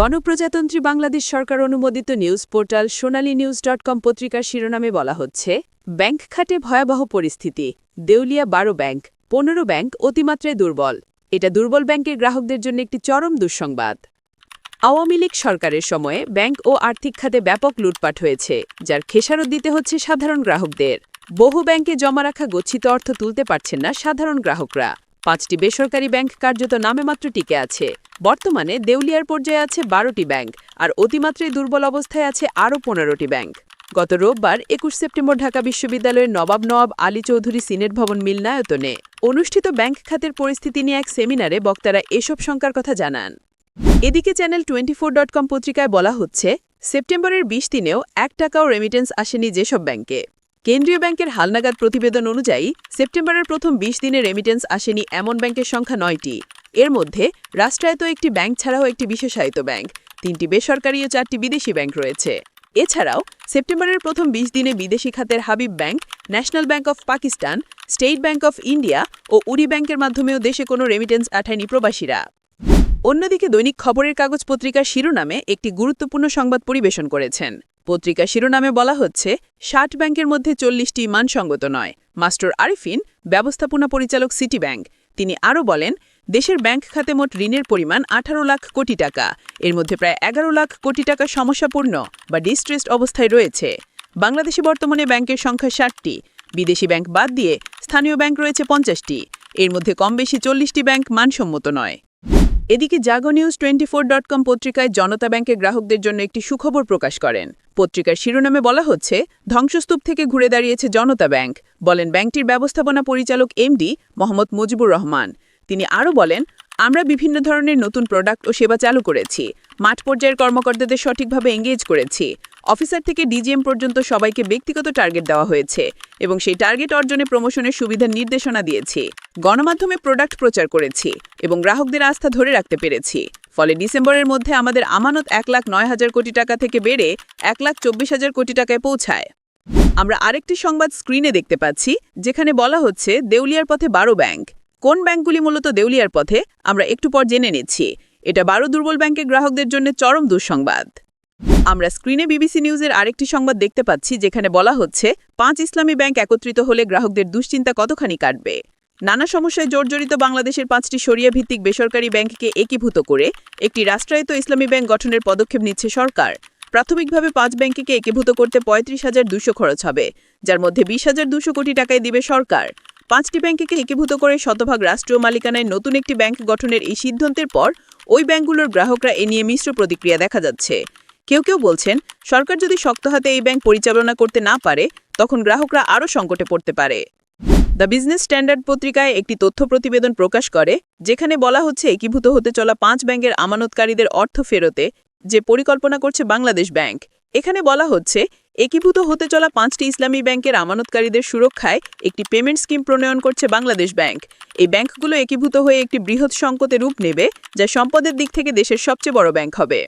গণপ্রজাতন্ত্রী বাংলাদেশ সরকার অনুমোদিত news portal Sonali news dot com পত্রিকার শিরোনামে বলা হচ্ছে, ব্যাংক খাটে ভয়াবহ পরিস্থিতি, দেউলিয়া বারো ব্যাংক, পনেরো ব্যাংক অতিমাত্রায় দুর্বল। এটা দুর্বল ব্যাংকের গ্রাহকদের জন্য একটি চরম দুঃসংবাদ। আওয়ামী লীগ সরকারের সময়ে ব্যাংক ও আর্থিক খাতে ব্যাপক লুটপাট হয়েছে, যার খেসারত দিতে হচ্ছে সাধারণ গ্রাহকদের। বহু ব্যাংকে জমা রাখা গচ্ছিত অর্থ তুলতে পারছেন না সাধারণ গ্রাহকরা। পাঁচটি বেসরকারি ব্যাংক কার্যত নামে মাত্র টিকে আছে। বর্তমানে দেউলিয়ার পর্যায়ে আছে বারোটি ব্যাংক, আর অতিমাত্রায় দুর্বল অবস্থায় আছে আরও পনেরোটি ব্যাংক। গত রোববার একুশ সেপ্টেম্বর ঢাকা বিশ্ববিদ্যালয়ের নবাব নওয়াব আলী চৌধুরী সিনেট ভবন মিলনায়তনে অনুষ্ঠিত ব্যাংক খাতের পরিস্থিতি নিয়ে এক সেমিনারে বক্তারা এসব শঙ্কার কথা জানান। এদিকে channel twenty four dot com পত্রিকায় বলা হচ্ছে, সেপ্টেম্বরের বিশ দিনেও এক টাকাও রেমিটেন্স আসেনি যেসব ব্যাংকে। কেন্দ্রীয় ব্যাংকের হালনাগাদ প্রতিবেদন অনুযায়ী, সেপ্টেম্বরের প্রথম বিশ দিনে রেমিটেন্স আসেনি এমন ব্যাংকের সংখ্যা নয়টি। এর মধ্যে রাষ্ট্রায়ত্ত একটি ব্যাংক ছাড়াও একটি বিশেষায়িত ব্যাংক, তিনটি বেসরকারি ও চারটি বিদেশি ব্যাংক রয়েছে। এছাড়াও, সেপ্টেম্বরের প্রথম বিশ দিনে বিদেশি খাতের Habib bank, national bank of Pakistan, state bank of India ও উরি ব্যাংকের মাধ্যমেও দেশে কোনো রেমিটেন্স আঠায়নি প্রবাসীরা। অন্যদিকে দৈনিক খবরের কাগজ পত্রিকার শিরোনামে একটি গুরুত্বপূর্ণ সংবাদ পরিবেশন করেছেন। পত্রিকা শিরোনামে বলা হচ্ছে, ষাট ব্যাংকের মধ্যে চল্লিশটি মানসঙ্গত নয়। মাস্টার আরিফিন, ব্যবস্থাপনা পরিচালক সিটি ব্যাংক তিনি আরও বলেন, দেশের ব্যাংক খাতে মোট ঋণের পরিমাণ আঠারো লাখ কোটি টাকা। এর মধ্যে প্রায় এগারো লাখ কোটি টাকা সমস্যাপূর্ণ বা ডিস্ট্রেসড অবস্থায় রয়েছে। বাংলাদেশে বর্তমানে ব্যাংকের সংখ্যা ষাটটি। বিদেশি ব্যাংক বাদ দিয়ে স্থানীয় ব্যাংক রয়েছে পঞ্চাশটি। এর মধ্যে কম বেশি চল্লিশটি ব্যাংক মানসম্মত নয়। এদিকে Jago news twenty four dot com পত্রিকায় জনতা ব্যাংকের গ্রাহকদের জন্য একটি সুখবর প্রকাশ করেন। পত্রিকার শিরোনামে বলা হচ্ছে, ধ্বংসস্তূপ থেকে ঘুরে দাঁড়িয়েছে জনতা ব্যাংক, বলেন ব্যাংকটির ব্যবস্থাপনা পরিচালক এমডি মোহাম্মদ মুজিবুর রহমান। তিনি আরও বলেন, আমরা বিভিন্ন ধরনের নতুন প্রোডাক্ট ও সেবা চালু করেছি। মাঠ পর্যায়ের কর্মকর্তাদের সঠিকভাবে এঙ্গেজ করেছি। অফিসার থেকে ডিজিএম পর্যন্ত সবাইকে ব্যক্তিগত টার্গেট দেওয়া হয়েছে এবং সেই টার্গেট অর্জনে প্রমোশনের সুবিধার নির্দেশনা দিয়েছি। গণমাধ্যমে প্রোডাক্ট প্রচার করেছি এবং গ্রাহকদের আস্থা ধরে রাখতে পেরেছি। ফলে ডিসেম্বরের মধ্যে আমাদের আমানত এক লাখ নয় হাজার কোটি টাকা থেকে বেড়ে এক লাখ চব্বিশ হাজার কোটি টাকায় পৌঁছায়। আমরা আরেকটি সংবাদ স্ক্রিনে দেখতে পাচ্ছি, যেখানে বলা হচ্ছে দেউলিয়ার পথে বারো ব্যাংক। কোন ব্যাংকগুলি মূলত দেউলিয়ার পথে, আমরা একটু পর জেনে নিচ্ছি। এটা বারো দুর্বল ব্যাংকের গ্রাহকদের জন্য চরম দুঃসংবাদ। আমরা স্ক্রিনে বিবিসি নিউজের আরেকটি সংবাদ দেখতে পাচ্ছি, যেখানে বলা হচ্ছে, পাঁচ ইসলামী ব্যাংক একত্রিত হলে গ্রাহকদের দুশ্চিন্তা কতখানি কাটবে? নানা সমস্যায় জর্জরিত বাংলাদেশের পাঁচটি সরিয়া ভিত্তিক বেসরকারি ব্যাংককে একীভূত করে একটি রাষ্ট্রায়ত্ত ইসলামী ব্যাংক গঠনের পদক্ষেপ নিচ্ছে সরকার। প্রাথমিকভাবে পাঁচ ব্যাংককে একীভূত করতে পঁয়ত্রিশ হাজার দুশো খরচ হবে, যার মধ্যে বিশ হাজার দুশো কোটি টাকায় দিবে সরকার। পাঁচটি ব্যাংককে একীভূত করে শতভাগ রাষ্ট্রীয় মালিকানায় নতুন একটি ব্যাংক গঠনের এই সিদ্ধান্তের পর ওই ব্যাংকগুলোর গ্রাহকরা এ নিয়ে মিশ্র প্রতিক্রিয়া দেখা যাচ্ছে। কেউ কেউ বলছেন, সরকার যদি শক্ত হাতে এই ব্যাংক পরিচালনা করতে না পারে, তখন গ্রাহকরা আরও সংকটে পড়তে পারে। দ্য বিজনেস স্ট্যান্ডার্ড পত্রিকায় একটি তথ্য প্রতিবেদন প্রকাশ করে, যেখানে বলা হচ্ছে একীভূত হতে চলা পাঁচ ব্যাংকের আমানতকারীদের অর্থ ফেরতে যে পরিকল্পনা করছে বাংলাদেশ ব্যাংক। এখানে বলা হচ্ছে একীভূত হতে চলা পাঁচটি ইসলামী ব্যাংকের আমানতকারীদের সুরক্ষায় একটি পেমেন্ট স্কিম প্রণয়ন করছে বাংলাদেশ ব্যাংক। এই ব্যাংকগুলো একীভূত হয়ে একটি বৃহৎ সংকটে রূপ নেবে, যা সম্পদের দিক থেকে দেশের সবচেয়ে বড় ব্যাংক হবে।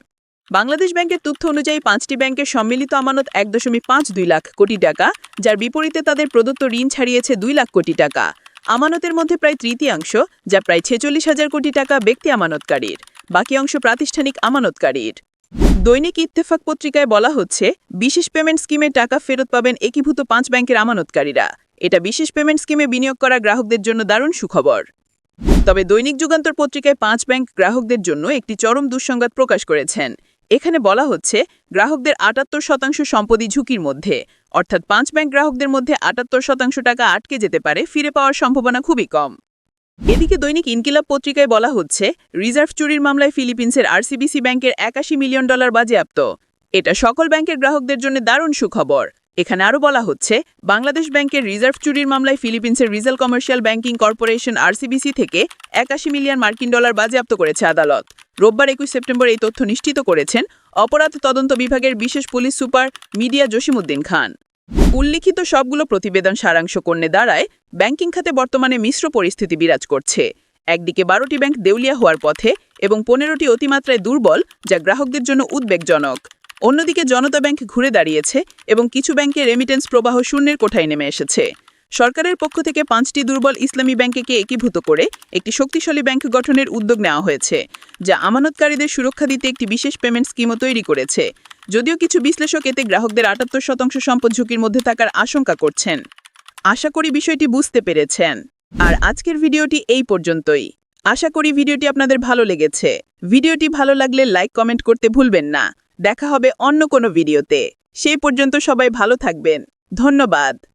বাংলাদেশ ব্যাংকের তথ্য অনুযায়ী পাঁচটি ব্যাংকের সম্মিলিত আমানত এক দশমিক পাঁচ দুই লাখ কোটি টাকা, যার বিপরীতে তাদের প্রদত্ত ঋণ ছাড়িয়েছে দুই লাখ কোটি টাকা। আমানতের মধ্যে প্রায় তৃতীয়াংশ, যা প্রায় ছেচল্লিশ হাজার কোটি টাকা ব্যক্তি আমানতকারীর। বাকি অংশ প্রাতিষ্ঠানিক আমানতকারীর। দৈনিক ইত্তেফাক পত্রিকায় বলা হচ্ছে, বিশেষ পেমেন্ট স্কিমে টাকা ফেরত পাবেন একীভূত পাঁচ ব্যাংকের আমানতকারীরা। এটা বিশেষ পেমেন্ট স্কিমে বিনিয়োগ করা গ্রাহকদের জন্য দারুণ সুখবর। তবে দৈনিক যুগান্তর পত্রিকায় পাঁচ ব্যাংক গ্রাহকদের জন্য একটি চরম দুঃসংবাদ প্রকাশ করেছেন। এখানে বলা হচ্ছে, গ্রাহকদের আটাত্তর শতাংশ সম্পত্তি ঝুঁকির মধ্যে। অর্থাৎ পাঁচ ব্যাংক গ্রাহকদের মধ্যে আটাত্তর শতাংশ টাকা আটকে যেতে পারে, ফিরে পাওয়ার সম্ভাবনা খুবই কম। এদিকে দৈনিক ইনকিলাব পত্রিকায় বলা হচ্ছে, রিজার্ভ চুরির মামলায় ফিলিপিন্সের আরসিবিসি ব্যাংকের একাশি মিলিয়ন ডলার বাজেয়াপ্ত। এটা সকল ব্যাংকের গ্রাহকদের জন্য দারুণ সুখবর। এখানে আরও বলা হচ্ছে, বাংলাদেশ ব্যাংকের রিজার্ভ চুরির মামলায় ফিলিপিন্সের Rizal commercial banking corporation RCBC থেকে একাশি মিলিয়ন মার্কিন ডলার বাজেয়াপ্ত করেছে আদালত। রোববার একুশ সেপ্টেম্বর এই তথ্য নিশ্চিত করেছেন অপরাধ তদন্ত বিভাগের বিশেষ police super media Jasimuddin Khan. উল্লিখিত সবগুলো প্রতিবেদন সারাংশ করণে দাঁড়ায় ব্যাংকিং খাতে বর্তমানে মিশ্র পরিস্থিতি বিরাজ করছে। একদিকে বারোটি ব্যাংক দেউলিয়া হওয়ার পথে এবং পনেরোটি অতিমাত্রায় দুর্বল, যা গ্রাহকদের জন্য উদ্বেগজনক। অন্যদিকে জনতা ব্যাংক ঘুরে দাঁড়িয়েছে এবং কিছু ব্যাংকে রেমিটেন্স প্রবাহ শূন্যের কোঠায় নেমে এসেছে। সরকারের পক্ষ থেকে পাঁচটি দুর্বল ইসলামী ব্যাংককে একীভূত করে একটি শক্তিশালী ব্যাংক গঠনের উদ্যোগ নেওয়া হয়েছে, যা আমানতকারীদের সুরক্ষা দিতে একটি বিশেষ পেমেন্ট স্কিমও তৈরি করেছে। যদিও কিছু বিশ্লেষক এতে গ্রাহকদের আটাত্তর শতাংশ সম্পদ ঝুঁকির মধ্যে থাকার আশঙ্কা করছেন। আশা করি বিষয়টি বুঝতে পেরেছেন। আর আজকের ভিডিওটি এই পর্যন্তই। আশা করি ভিডিওটি আপনাদের ভালো লেগেছে। ভিডিওটি ভালো লাগলে লাইক, কমেন্ট করতে ভুলবেন না। দেখা হবে অন্য কোনো ভিডিওতে। সেই পর্যন্ত সবাই ভালো থাকবেন। ধন্যবাদ।